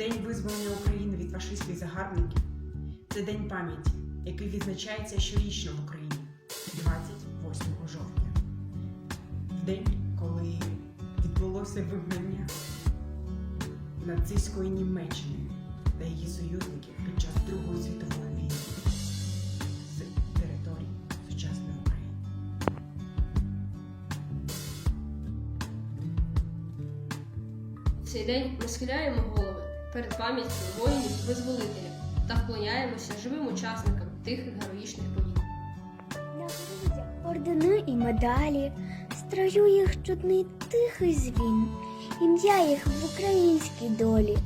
День визволення України від фашистських загарбників це день пам'яті, який відзначається щорічно в Україні 28 жовтня. В день, коли відбулося вигнання нацистської Німеччини та її союзників під час Другої світової війни з території сучасної України. Цей день ми схиляємо голови перед пам'яттю воїнів-визволителів та вклоняємося живим учасникам тих героїчних подій. Ордени і медалі, строю їх чутний тихий звін, ім'я їх в українській долі,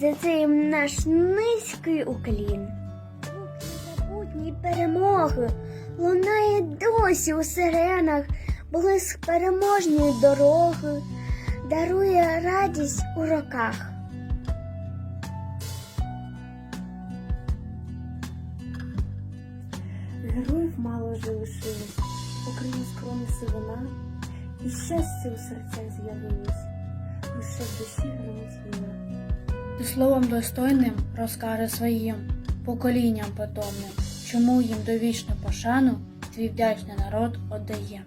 за це їм наш низький уклін. Звук незабутній перемоги лунає досі у сиренах, блиск переможної дороги, дарує радість у роках. Героїв мало вже лишилось, українського сивина, і щастя у серцях з'явилось, лише в душі гримить війна. Ти словом достойним розкаже своїм поколінням потомним, чому їм довічну пошану твій вдячний народ отдає.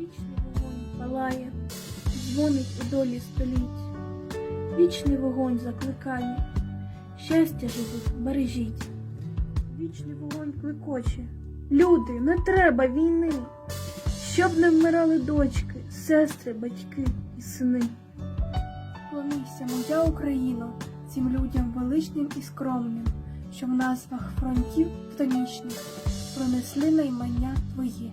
Вічний вогонь палає, дзвонить у долі століть. Вічний вогонь закликає, щастя живих бережіть. Вічний вогонь кликоче. Люди, не треба війни, щоб не вмирали дочки, сестри, батьки і сини. Клонися, моя Україно, цим людям величним і скромним, що в назвах фронтів північних пронесли наймання твоє.